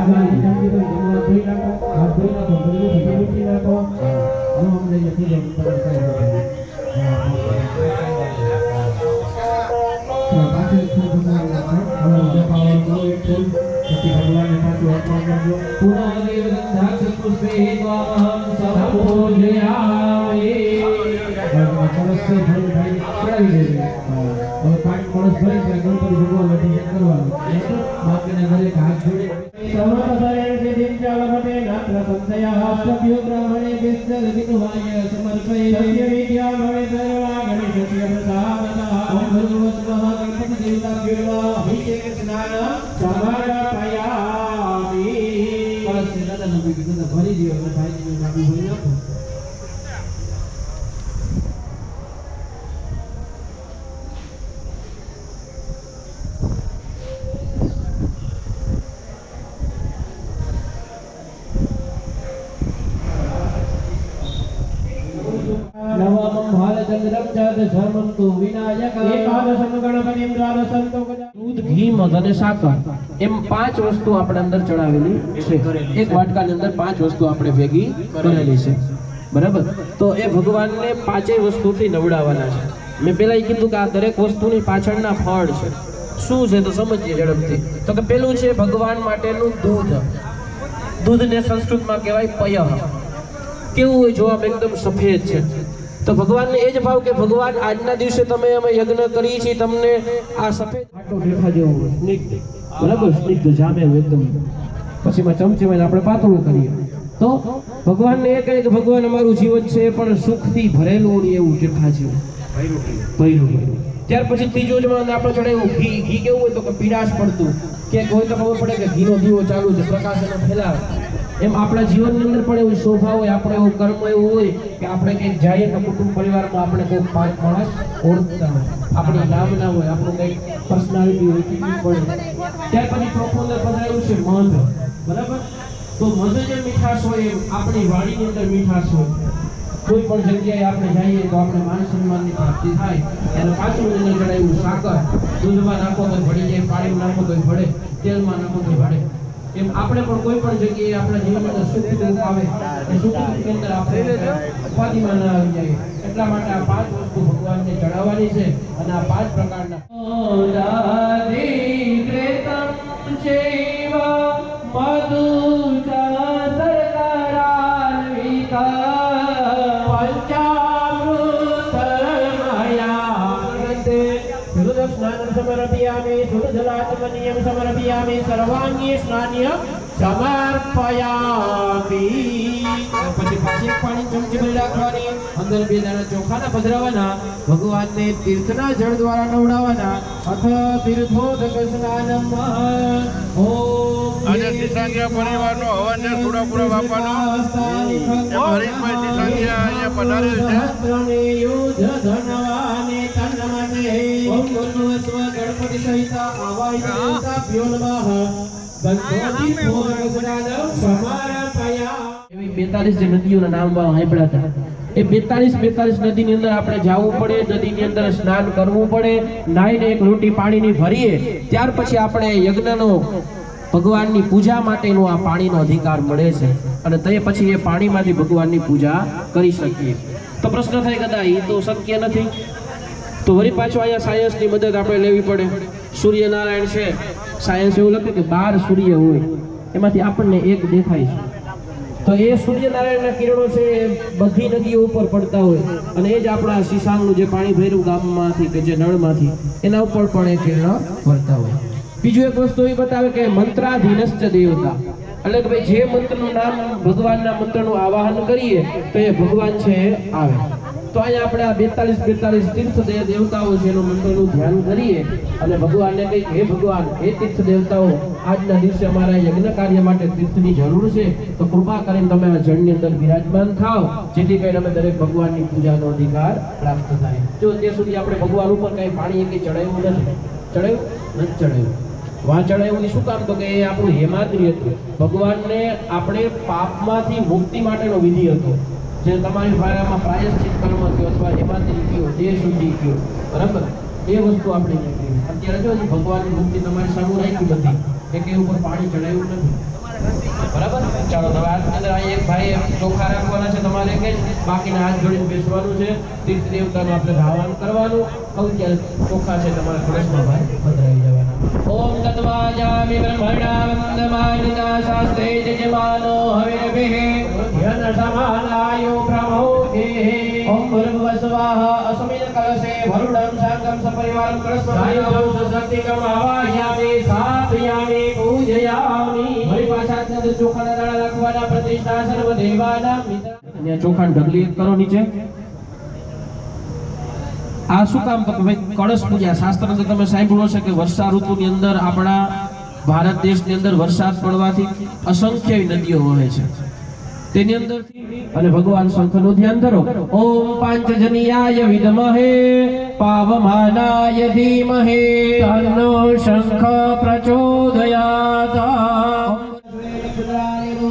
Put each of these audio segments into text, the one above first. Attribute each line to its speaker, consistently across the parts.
Speaker 1: ડાબાની ચમચી પર જમવા કળશથી ભરી ભરી ચડાવી દેજો હવે પાંચ માણસ ભરી ત્યાં ગણપતિ ભગવાન અભિષેક કરવાનો. બાકીના દરેક હાથ જોડે. સર્વપસરે સિદ્ધિં ચ નાત્ર સંશયઃ સભ્યો બ્રાહ્મણે વિસ્તર વિદુહાય સમર્પયે. સત્ય વિદ્યા ભવે સર્વા ગણેશસ્ય પ્રસાદતઃ ઓમ ભગવસ્વઃ ગણપતિ દેવતાભ્યો અભિષેક સ્નાન સમર્પયામિ. કળશથી દાદાનું ભરી દો અને ભાઈજીનું ભરી નાખો ભાલચંદ્રમ ચ દશમં તુ વિનાયક. એકાદશમ ગણપતિમ દ્વાદશમ દૂધ ઘી મધ અને સાકર. એમ પાંચ વસ્તુ આપણે અંદર ચડાવેલી છે. એક વાટકાની અંદર પાંચ વસ્તુ આપણે ભેગી કરેલી છે. બરાબર? તો એ ભગવાનને પાંચેય વસ્તુથી નવડાવવાના છે. મેં પહેલા કીધું કે આ દરેક વસ્તુની પાછળના ફળ છે. શું છે તો સમજીએ ઝડપથી. તો કે પેલું છે ભગવાન માટેનું દૂધ. દૂધને સંસ્કૃતમાં કહેવાય પયઃ કેવું હોય જોવા એકદમ સફેદ છે. તો ભગવાનને એ જ ભાવ કે ભગવાન, આજના દિવસે તમે અમે યજ્ઞ કરીએ છીએ, તમને આ સફેદ બરાબર? સ્નિગ્ધ જામે એકદમ. પછી એમાં ચમચીમાં આપણે પાતળું કરીએ. તો ભગવાનને એ કહે કે ભગવાન, અમારું જીવન છે, પણ સુખથી ભરેલું એવું દેખા જેવું ત્યાર પછી ત્રીજો જ માં આપણે ચડાવ્યું, ઘી. ઘી કેવું હોય તો કે પીડાશ પડતું. કે કોઈ તો ખબર પડે કે ઘીનો દીવો ચાલુ છે, પ્રકાશ એનો ફેલાવે. એમ આપણા જીવનની અંદર પણ એવું શોભા હોય, આપણે એવું કર્મ એવું હોય કે આપણે કંઈક જઈએ તો કુટુંબ પરિવારમાં આપણે કોઈ પાંચ માણસ ઓળખતા હોય. આપણે નામ ના હોય, આપણું કંઈક પર્સનાલિટી હોય પડે ત્યાર પછી પ્રોપોઝલ પધરાયું છે મધ. બરાબર? તો મધ જે મીઠાશ હોય એમ, આપણી વાણીની અંદર મીઠાશ હોય. કોઈ પણ જગ્યાએ આપણે જઈએ તો આપણે માન સન્માનની પ્રાપ્તિ થાય. અને પાછું અંદર ચડાવ્યું સાકર. દૂધમાં નાખો તો ભળી જાય, પાણીમાં નાખો તો ભળે, તેલમાં નાખો તો ભળે. એમ આપણે પણ કોઈ પણ જગ્યાએ આપણા જીવનમાં સુખ દુઃખ આવે એ સુખ દુઃખની અંદર આપણે ઉપાધિમાં ના આવી જાય. એટલા માટે આ પાંચ વસ્તુ ભગવાનને ચડાવવાની છે અને આ પાંચ પ્રકારના સમર્પયામિ સર્વાંગી સ્નાન્ય સમર્પયામિ પછી પાછી પાણી ચમચી રાખવાની અંદર બે દાણા ચોખાના પધરાવાના ભગવાનને તીર્થના જળ દ્વારા નવડાવવાના અથ તીર્થોદક સ્નાનમ ઓમ
Speaker 2: આજે સિસાંગિયા પરિવારનો હવન છે સુડાપુરા બાપાનો હરીશભાઈ સિસાંગિયા અહીંયા પધારેલ છે
Speaker 1: ગણપતિ સહિત આવાય દેવતાભ્યો નમઃ ગણપતિ ભોગસ્નાનમ સમર્પયા એવી 42 જે નદીઓના નામ સાંભળ્યા હતા એ બેતાલીસ બેતાલીસ નદીની અંદર આપણે જવું પડે નદીની અંદર સ્નાન કરવું પડે નાહીને એક લોટી પાણીની ભરીએ ત્યાર પછી આપણે યજ્ઞનો ભગવાનની પૂજા માટેનો આ પાણીનો અધિકાર મળે છે. અને તે પછી એ પાણીમાંથી ભગવાનની પૂજા કરી શકીએ. તો પ્રશ્ન થાય કદાચ એ તો શક્ય નથી. તો વળી પાછો અહીંયા સાયન્સની મદદ આપણે લેવી પડે. સૂર્યનારાયણ છે. સાયન્સ એવું લખે કે બાર સૂર્ય હોય. એમાંથી આપણને એક દેખાય છે. તો એ સૂર્યનારાયણના કિરણો છે એ બધી નદીઓ ઉપર પડતા હોય. અને એ જ આપણા શીશાંગનું જે પાણી ભર્યું ગામમાંથી કે જે નળમાંથી, એના ઉપર પણ એ કિરણો પડતા હોય. બીજું એક વસ્તુ એ બતાવે કે મંત્રાધીનશ્ચ દેવતા. એટલે કે ભાઈ જે મંત્રનું નામ ભગવાનના મંત્રનું આવાહન કરીએ, તો એ ભગવાન છે આવે. બિરાજમાન થાવ જેથી કરીને અમે દરેક ભગવાનની પૂજાનો અધિકાર પ્રાપ્ત થાય. જો તે સુધી આપણે ભગવાન ઉપર કઈ પાણી કંઈ ચડાવ્યું નથી. ચડાવ્યું? નથી ચડાવ્યું. વાં ચડાવ્યું શું કામ? તો કે એ આપણું હેમાદ્રી હતું. ભગવાનને આપણે પાપમાંથી મુક્તિ માટેનો વિધિ હતો. જે તમારી ભાષામાં પ્રાયશ્ચિત કર્મ થયો અથવા એમાંથી ગયો જે સુધી ગયો. બરાબર? એ વસ્તુ આપણે અત્યારે જો ભગવાનની મુક્તિ તમારી સામે રાખી બધી, એક કે ઉપર પાણી ચડાવ્યું નથી. ચાલો તો હાથ અંદર અહીં એક ભાઈ ચોખા રાખવાના છે તમારે કે બાકીના હાથ જોડીને બેસવાનું છે. તીર્થ દેવતાનું આપણે ભાવાન કરવાનું. હવે ત્યારે ચોખા છે તમારા કળશમાં ભાઈ. પધરાવી જવાના. ઓમ તત્વાજામિ બ્રહ્મણા વંદમાનિતા શાસ્ત્રે જજમાનો હવિર્ભિઃ. યન સમાનાયો પ્રમોદે ઓમ ભર્ગવસ્વાહ અસ્મિન કલશે ભરુડમ સાંગમ સપરિવારં કળશમાં. સશક્તિકમ આવાહયામિ સ્થાપયામિ પૂજયામિ. પાછા ચોખાના દાણા રાખવાના પ્રતિષ્ઠા સર્વ દેવાના અહીંયા ચોખાને ઢગલી કરો નીચે આ શું કામ અંદર આપણા ભારત દેશની અંદર વરસાદ પડવાથી અસંખ્ય નદીઓ વહે છે. તેની અંદર અને ભગવાન શંખનું ધ્યાન ધરો ઓમ પાંચજનિયાય વિદમહે, પાવમાનાય ધીમહે તન્નો શંખ પ્રચોદયાત
Speaker 2: સિસાંગ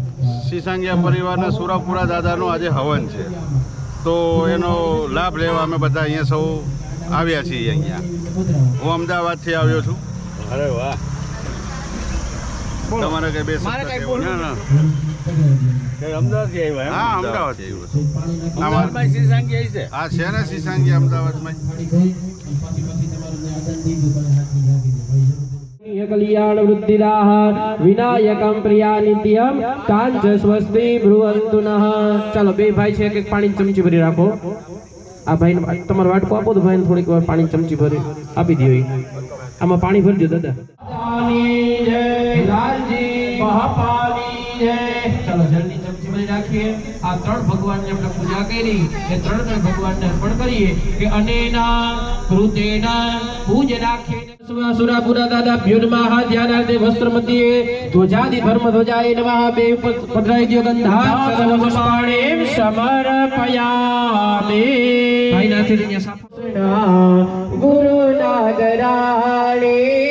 Speaker 2: સિસાંગિયા પરિવારના સુરાપુરા દાદાનું આજે હવન છે. તો એનો લાભ લેવા અમે બધા અહીંયા સૌ આવ્યા છીએ અહીંયા. હું અમદાવાદથી આવ્યો છું.
Speaker 3: અરે વાહ.
Speaker 2: તમારે કઈ બે અમદાવાદ કહેવું? ના, ના.
Speaker 3: તે અમદાવાદથી આવ્યા
Speaker 2: હા અમદાવાદથી આવ્યો છું.
Speaker 3: છે?
Speaker 2: ને સિસાંગી અમદાવાદમાં.
Speaker 1: વૃદ્ધિદાહ વિનાયકમ પ્રિયા નિત્યમ કાંચ સ્વસ્તિ ભ્રુવંતુ નઃ ચાલો બે ભાઈ છે એક પાણી ચમચી ભરી રાખો આ ભાઈ તમારો વાટકો આપો તો ભાઈને થોડીક વાર પાણી ચમચી ભરી આપી દો આમાં પાણી ભરજો દાદા ચાલો જલ્દી ચમચી ભરી રાખીએ. આ ત્રણ ભગવાનની આપણે પૂજા કરી. એ ત્રણ ત્રણ ભગવાનને અર્પણ કરીએ કે અનેના કૃતેના પૂજનાખ્યેન સુરાપુરા દાદા ભ્યુન્માહ ધ્યાનાર્થે વસ્ત્ર મધ્યે ધ્વજાદિ ધર્મ ધ્વજાય નમઃ. બે ઉપર પધરાઈ દ્યો ગંધા. સર્વપુષ્પાણિમ સમર્પયામિ. ભાઈ નાથી ગુરુ નાગરાણી.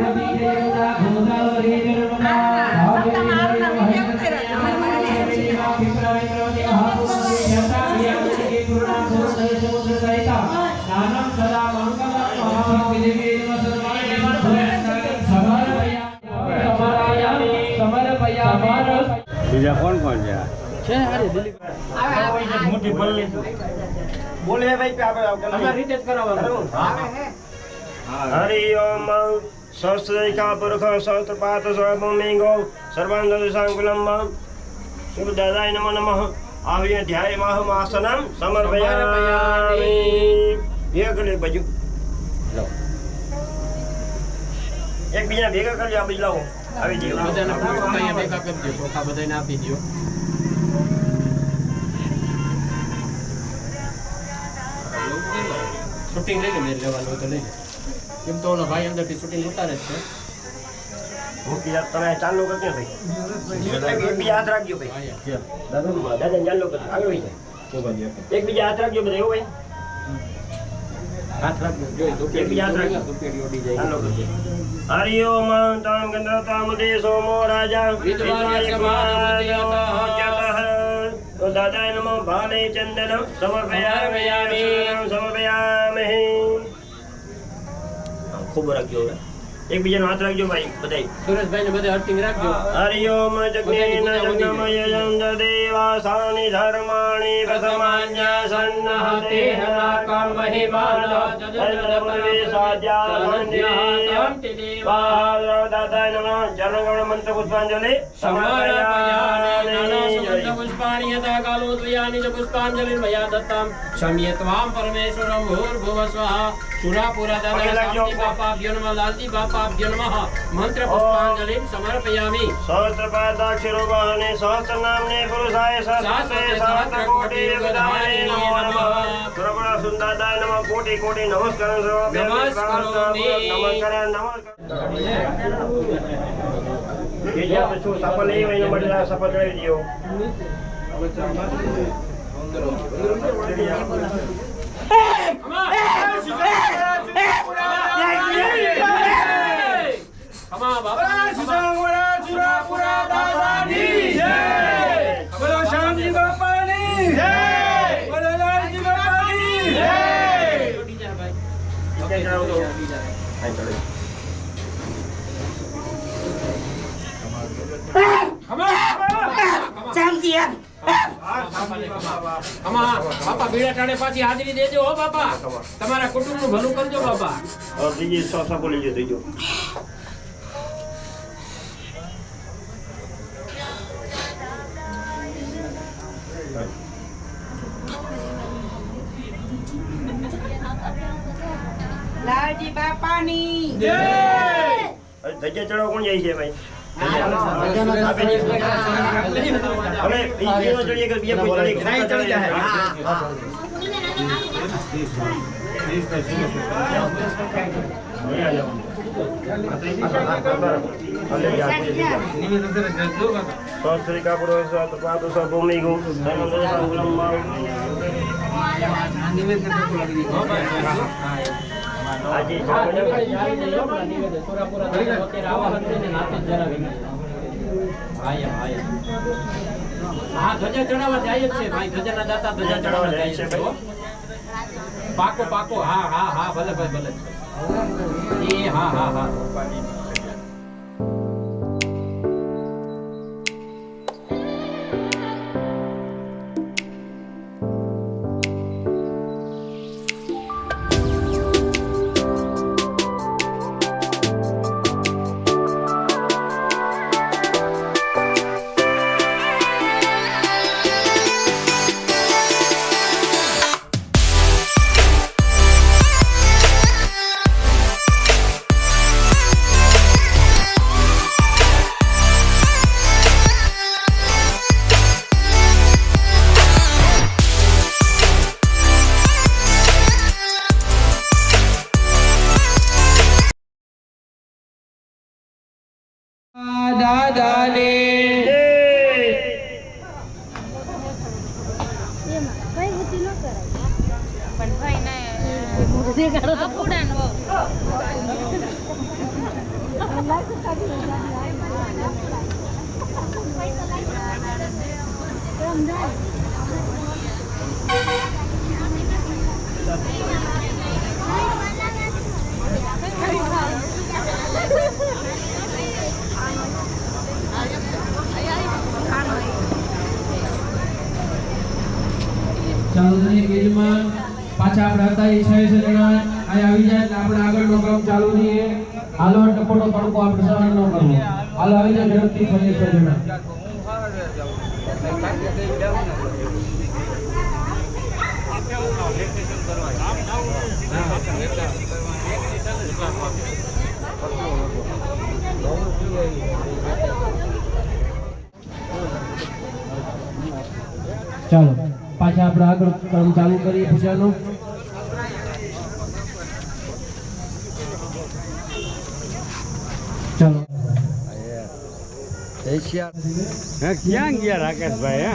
Speaker 3: બીજા કોણ કોણ છે?
Speaker 1: છે અરે દિલીપ.
Speaker 3: મોટી પલ્લી
Speaker 4: બોલે ભાઈ આપણે
Speaker 1: અમે રીતે જ કરાવવાનું.
Speaker 4: હરિ. ઓમ સહસ્ત્રિકા પુરુષ સહસ્ત્રપાત સર્વભૂમિંગો સર્વાંગ સાંકુલમ શુભ દાદાય નમો નમઃ. આવ્ય ધ્યાય આસનમ સમર્પયામિ. ભેગલે બાજુ. એકબીજા એક બીજા ભેગા કરી આ બાજુ લાવો આવી જઈએ
Speaker 1: બધાને અહીંયા ભેગા કરી દો ચોખા બધાને આપી દો શૂટિંગ લઈ લે મેં લેવાનું તો લઈ લે. કેમ તો ઓલો ભાઈ અંદરથી શૂટિંગ ઉતારે જ છે.
Speaker 4: હું તમે ચાલુ કરજો ભાઈ. હાથ રાખજો ભાઈ. દાદા ચાલુ કરજો. આગળ વહી જાય. એક બીજા હાથ રાખજો બધા એવું ભાઈ
Speaker 1: હાથ રાખજો. જોઈ તો
Speaker 4: એક બીજા હાથ રાખજો.
Speaker 1: પેટી ઓડી જાય.
Speaker 4: ચાલો કરજો હરિ ઓમ તામ ગંધર્તામ દે સોમો રાજા દાદાય નમો. ભાલે ચંદન સમર્પયામિ.
Speaker 1: સમર્પયામિ.
Speaker 4: સમર્પયામિ. ખૂબ રાખજો હવે. એકબીજાનો હાથ રાખજો ભાઈ બધાય.
Speaker 1: સુરેશભાઈ ને બધે અર્થિંગ રાખજો.
Speaker 4: હરિ ઓમ જગ્નેન જગ્નમય જંજ દેવાસાનિ ધર્માણિ પ્રથમાન્ય સન્નહ તેહના કામ મહિમાન મંત્ર પુષ્પાંજલિ.
Speaker 1: પુષ્પાણી યથા કાલોદ્વયાની ચ પુષ્પાંજલિ મયા દત્તમ. ક્ષમ્ય ત્વામ પરમેશ્વરમ ભૂર્ભુવસ્વઃ. સુરાપુરા દાદા શાંતિ બાપાભ્યો નમઃ લાલજી બાપાભ્યો નમઃ મંત્ર પુષ્પાંજલિ સમર્પયામિ
Speaker 4: સહસ્રપાદાક્ષરો વાહને સહસ્ર નામને પુરુષાય સહસ્રે સહસ્ર કોટી વિદાય નમો નમઃ પ્રભુ સુંદરદાય નમઃ કોટી કોટી નમસ્કાર
Speaker 1: નમસ્કારોમિ.
Speaker 4: નમસ્કાર નમસ્કાર એ જે આપણે શું સફળ લઈ હોય એના માટે સફળ ચડાવી દો
Speaker 1: પાછી હાજરી દેજો હો બાપા તમારા કુટુંબનું ભલું કરજો બાપા
Speaker 4: બીજી સ- સફળ લઈ જાઓ ત્રીજો જય ધજા ચડાવો કોણ જાય છે ભાઈ હવે આજે
Speaker 1: હા ધજા ચડાવવા જાય જ છે ભાઈ ધજાના દાતા ધજા ચડાવવા જાય છે પાકો પાકો હા હા હા ભલે ભલે ભલે. એ હા હા હા.
Speaker 5: પણ ભાઈ ના અપુડા નો
Speaker 1: ચાલો ગીરમાં પાછા આપણે હતા એ છ છ જણા. આવી જાય એટલે આપણે આગળનો કામ ચાલુ રહીએ હાલો ટપોટો તડકો આપણે સહન ન કરવો. હાલો, આવી જાય ઝડપથી છ છ ચાલો. પાછા આપણે આગળ કામ ચાલુ કરીએ પૂજાનું ચાલો.
Speaker 3: હે ક્યાં ગયા રાકેશભાઈ